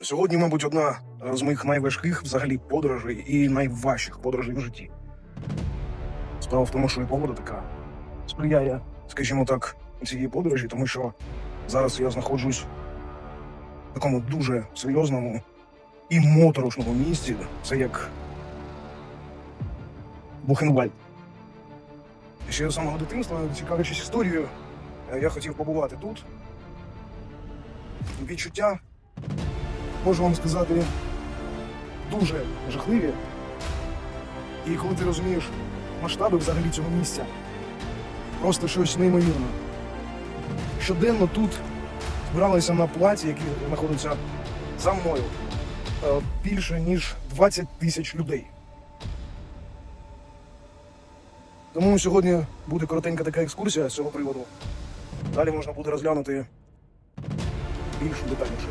Сьогодні, мабуть, одна з моїх найважких взагалі подорожей і найважчих подорожей в житті. Справа в тому, що і погода така сприяє, скажімо так, цієї подорожі, тому що зараз я знаходжусь в такому дуже серйозному і моторошному місці. Це як Бухенвальд. Ще з самого дитинства, цікавлячись історією, е, я хотів побувати тут. Відчуття, можу вам сказати, дуже жахливі. І коли ти розумієш масштаби взагалі цього місця, просто щось неймовірне. Щоденно тут збиралися на плаці, який знаходиться за мною, е, більше ніж 20 тисяч людей. Тому сьогодні буде коротенька така екскурсія з цього приводу. Далі можна буде розглянути більш детальніше.